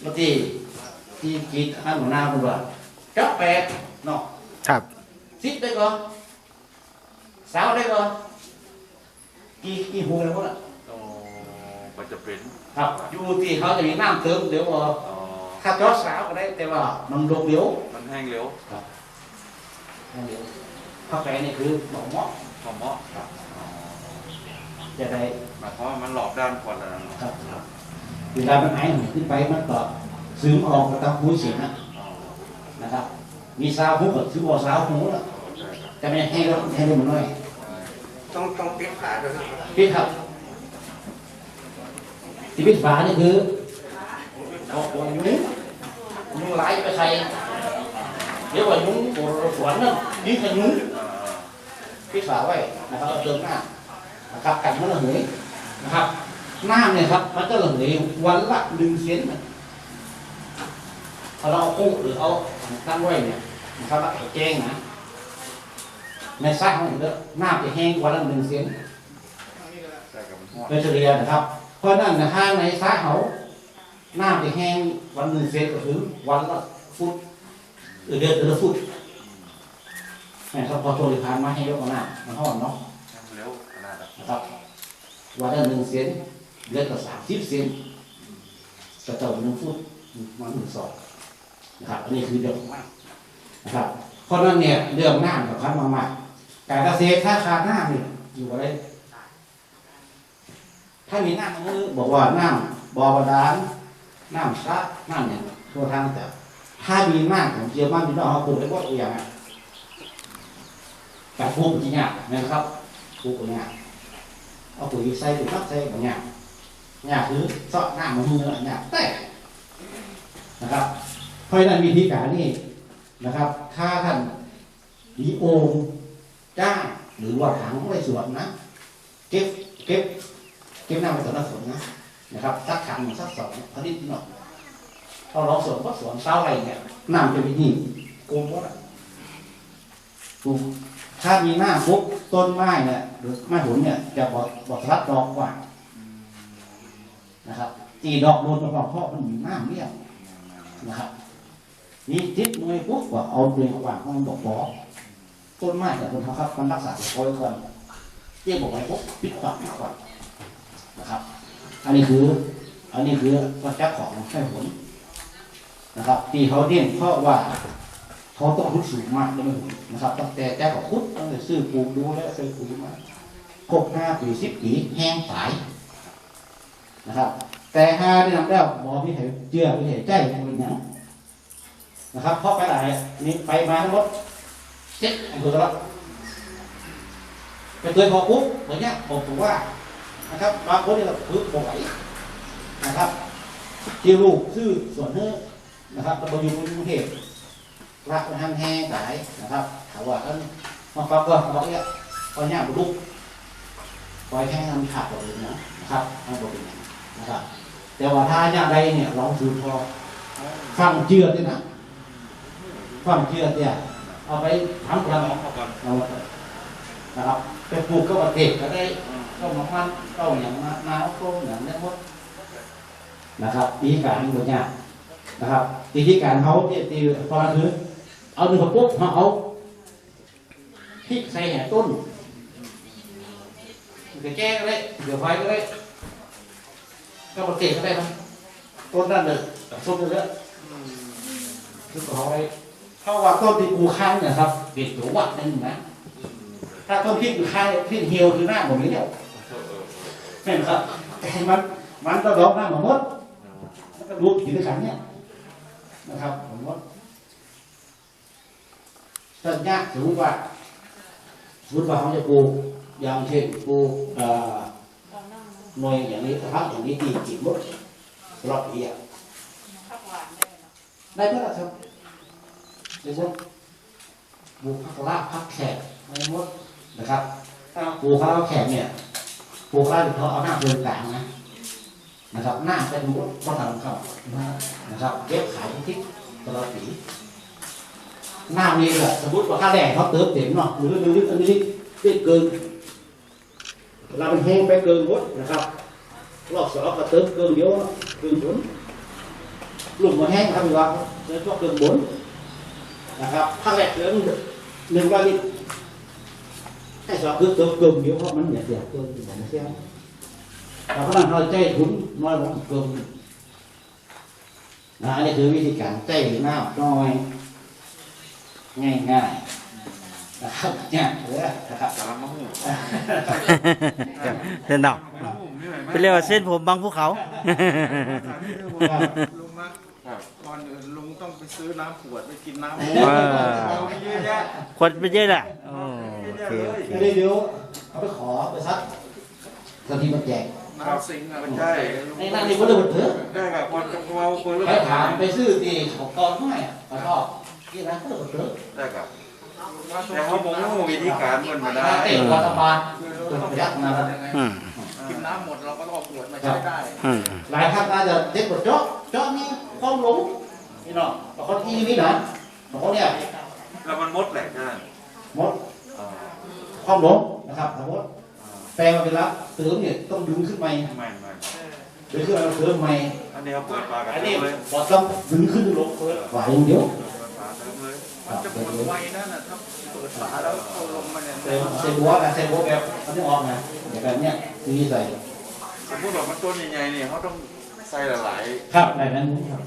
แล้วที่ที่คิดท่านหัวหน้าคุณว่าจับแปดเนาะครับสิบได้ก่อนสาวได้ก่อนกี่กี่หูแล้วพวกน่ะโอ้มันจะเป็นครับอยู่ที่เขาจะมีน้ำเติมเดี๋ยวว่าอ๋อถ้าจอดสาวก็ได้แต่ว่ามันลงเดี๋ยวมันแห้งเร็วเดี๋ยวเข้าไปนี่คือหมอหมอพอเหมาะจะได้หมายความว่ามันหลอกด้านก่อนแล้วเนาะครับครับ เวลามันไอมันขึ้นไปมันก็ซึมออกกับตามหูเสียงนะอ๋อนะครับ มีสาวหูก็ถือว่าสาวหูแล้วใช่ครับจะไม่ให้เราให้เรามันน้อย ต้องต้องปิดฝาด้วยนะครับพี่ครับที่พิษฝานี่คือเอาหัวยุงยุงไหลไปใส่เดี๋ยวว่ายุงตัวสวนนั่นยิงขยุงเอ่อพิษฝาไว้นะครับเอาเติมหน้านะครับกันมันระเหยนะครับ น้ำเนี่ยครับ มันจะระเหยวันละหนึ่งเซนนะพอเราเอากุ้งหรือเอาตั้งไว้เนี่ยนะครับแล้วเอาแกงนะในซ่าของมันเด้อน้ำจะแห้งวันละหนึ่งเซนใช่กับมันห้อนโดยเฉลี่ยนะครับ เพราะนั่นนะห้างในสาเขาน้ำจะแห้งวันหนึ่งเซนก็คือวันละฟุตหรือเดือนละฟุตนะครับพอโทรผ่านมาให้ยกมาหน้ามันห้อนเนาะแห้งเร็วขนาดแบบนะครับวันละหนึ่งเซน เดือนละสามสิบเซนกระเต่าหนึ่งฟุตมันหนึ่งสองนะครับ อันนี้คือเรื่องของน้ำนะครับเพราะนั้นเนี่ยเรื่องน้ำสำคัญมากๆการเกษตรถ้าขาดน้ำเนี่ยอยู่อะไรถ้ามีน้ำมือบอกว่าน้ำบ่อบาดาลน้ำสระน้ำเนี่ยทั่วทางแต่ถ้ามีน้ำของเจียวบ้านพี่น้องเขาปลูกได้ก็ตัวอย่างอะแต่ปลูกจริงอะนะครับปลูกอย่างเงี้ยเอาปุ๋ยใส่ปุ๋ยทับใส่แบบเนี้ย เนี่ยคือเสาะน้ำมันมือเนี่ยแต่นะครับเพราะฉะนั้นวิธีการนี่นะครับ ถ้าท่านมีโอ่งจ้าหรือว่าถังไว้สวนนะ เก็บเก็บเก็บน้ำไปสวนละสวนนะนะครับสักขันสักสองพอดีหน่อยพอเราสวนก็สวนเศร้าอะไรเนี่ยน้ำจะไปนี่โกงหมดอะปลูถ้ามีหน้าปุ๊บต้นไม้เนี่ยหรือไม้ผลเนี่ยจะบอดบอดรัดดอกกว่า ตีดอกโดนกระเพาะเพราะมันมีน้ำเลี้ยงนะครับนี่จิตมือปุ๊บก็เอาเปลือกวางของดอกบอต้นไม้แต่คนเขาครับมันรักษาตัวไว้ก่อนเรียกบอกไว้ปุ๊บปิดขวัญปิดขวัญนะครับ อันนี้คือ อันนี้คือวัฏจักของไส้ผลนะครับที่เขาเน้นเพราะว่าเขาต้องรู้สูงมากเลยนะครับตั้งแต่แจ้ของคุดตั้งแต่ซื้อปลูกดูแลซื้อปุ๋ยมาครบห้าปีสิบปีแห้งสายนะครับ แต่ห้าได้นำแล้วหมอพิเศษเจือพิเศษใจเป็นอย่างนะครับเพราะไปหลายนี่ไปมาทั้งหมดเจ็ดอำเภอแล้วไปเคยพอปุ๊บเหมือนเนี้ยผมถือว่านะครับบางคนเนี่ยคือป่วยนะครับที่ลูกชื่อส่วนเนื้อนะครับเราอยู่ในกรุงเทพรักมันห้างแห้งสายนะครับถามว่าท่านมาฟังก็บอกเนี่ยตอนนี้บุลุกปล่อยแห้งมันขาดหมดเลยนะนะครับไม่บอกเป็นอย่างนั้นนะครับ แต่ว่าถ้าอย่างใดเนี่ยลองสูพอฟังเชื่อด้วยนะฟังเชื่อเนี่ยเอาไปทำกระน้นองเขาก่อนเอานะครับไปปลูกก็ประเทศก็ได้ก็มาพันก็อย่างมาหนาวก็อย่างนี้หมดนะครับวิธีการตัวเนี้ยนะครับวิธีการเขาที่ยตีพอคือเอาหนึ่งปุ๊บเขาเอาพริกใส่แห่ต้นมันจะแก้ก็ได้เดี๋ยวไฟก็ได้ ก็ประเทศก็ได้นะต้นนั่นเลยต้นเยอะคือเขาไว้เพราะว่าต้นที่กูค้างเนี่ยครับเด็ดตัววัดนั่นนะถ้าต้นพริกอยู่ค้างพริกเหี่ยวคือหน้าผมนี่เดียวเออเออเห็นครับแต่มันมันก็ดอกหน้าหมมดมันก็รูปผีด้วยกันเนี่ยนะครับหมมดต้นยากสมมติว่าสมมติว่าเขาจะปลูกอย่างเช่นปลูกอ่อ หน่วยอย่างนี้พักอย่างนี้ตีกี่มดรอบปีอะได้เพื่ออะไรครับเดี๋ยวว่าปลูกพักลาบพักแขกไม่หมดนะครับถ้าปลูกพักลาบแขกเนี่ยปลูกได้เพราะเอาหน้าเดินกลางนะนะครับหน้าเป็นมดก็ทำเข้านะครับเก็บขายทุกทิศตลอดปีหน้านี้แหละสมมติว่าค่าแรงเขาเติมเต็มเนาะหรือหรืออันนี้ติดเกิน เราเป็นแห้งไปเกินหมดนะครับรอบสองก็เติมเกินเดียวเกินผลหลุมมาแห้งครับพี่ว่าเดินพวกเดินบนนะครับภาคแรกเดินหนึ่งร้อยลิตรให้สอบคือเติมเกิมเยอะเพราะมันเนี่ยเสียเกิมอยู่ไม่ใช่เราก็นั่งเราใจถุนน้อยลงเกิมนะอันนี้คือวิธีการใจหน้าน้อยง่ายง่ายๆ นะครับเนี่ยเลยนะครับสารมะฮูเส้นดอกมะฮูนี่ไหนไหมเป็นเรียกว่าเส้นผมบางภูเขาลุงนะครับก่อนอื่นลุงต้องไปซื้อน้ำขวดไปกินน้ำโอ้ว้าเอาไปเยอะแยะคนเป็นเยอะแหละโอ้โอเคโอเคไม่ได้เดี๋ยวเอาไปขอไปซักสทีมันแจกน้ำสิงห์อะมันใช่ในนั่นนี่ก็เลยหมดเถอะได้กับคนกับเราคนละไปถามไปซื้อตีของกองไม่อะขอชอบที่ร้านก็เลยหมดเถอะได้กับ แต่เขาบอกว่าวิธีการมันมาได้เตะรัฐบาลจนประหยัดมาแล้วอืมกินน้ำหมดเราก็ต้องเอาขวดมาใช้ได้อืมหลายท่านน่าจจะเด็กหมดเจาะเจาะนี่ความหลงนี่เนาะบางคนอีนี่นะบางคนเนี่ยแล้วมันมดแหลกนั่นหมดอ่าความหลงนะครับสมมติแปลมาเป็นรับเติมเนี่ยต้องดึงขึ้นใหมาไม่ไม่ดึงขึ้นมาเติมใหม่อันนี้เขาเปิดปลากระอันเทีนี้เลย บอต้องดึงขึ้นลงฝ่ายอย่างเดียว มันจะหมดไวนั่นน่ะถ้าเปิดฝาแล้วเอาลงมาเนี่ยเซลเซลบัวกับเซลบัวแบบมันไม่ออกนะแบบเนี้ยคือใส่สมมติว่ามันต้นใหญ่ๆนี่เขาต้องใส่หลายครับแบบนั้นครับ